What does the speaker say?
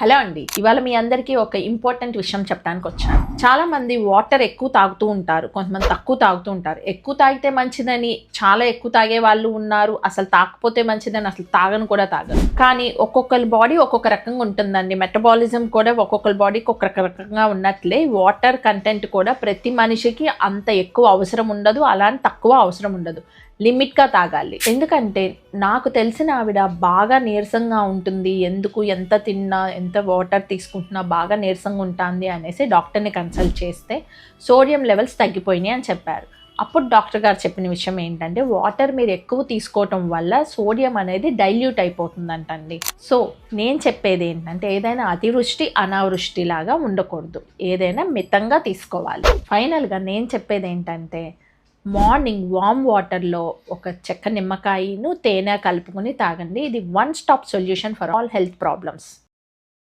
Hello అండి. ఇవాళ మీ అందరికీ ఒక ఇంపార్టెంట్ విషయం చెప్పడానికి వచ్చాను. చాలామంది వాటర్ ఎక్కువ తాగుతూ ఉంటారు. కొంతమంది తక్కువ తాగుతూ ఉంటారు. ఎక్కువ తాగితే మంచిదని చాలా ఎక్కువ తాగే వాళ్ళు ఉన్నారు. అసలు తాకపోతే మంచిదని అసలు తాగను కూడా తాగరు. కానీ ఒక్కొక్కరి బాడీ ఒక్కొక్క రకంగా ఉంటుందండి. మెటబాలిజం కూడా ఒక్కొక్కరి బాడీకి ఒక్కొక్క రకంగా ఉన్నట్లే వాటర్ కంటెంట్ కూడా ప్రతి మనిషికి అంత ఎక్కువ అవసరం ఉండదు. అలా తక్కువ అవసరం ఉండదు. లిమిట్గా తాగాలి. ఎందుకంటే నాకు తెలిసిన ఆవిడ బాగా నీరసంగా ఉంటుంది. ఎందుకు ఎంత తిన్నా ఎంత వాటర్ తీసుకుంటున్నా బాగా నీరసంగా ఉంటుంది అనేసి డాక్టర్ని కన్సల్ట్ చేస్తే సోడియం లెవెల్స్ తగ్గిపోయినాయి అని చెప్పారు. అప్పుడు డాక్టర్ గారు చెప్పిన విషయం ఏంటంటే వాటర్ మీరు ఎక్కువ తీసుకోవటం వల్ల సోడియం అనేది డైల్యూట్ అయిపోతుందంటండి. సో నేను చెప్పేది ఏంటంటే ఏదైనా అతివృష్టి అనావృష్టి లాగా ఉండకూడదు. ఏదైనా మితంగా తీసుకోవాలి. ఫైనల్గా నేను చెప్పేది ఏంటంటే మార్నింగ్ వామ్ వాటర్లో ఒక చెక్క నిమ్మకాయను తేనె కలుపుకొని తాగండి. ఇది one stop solution for all health problems.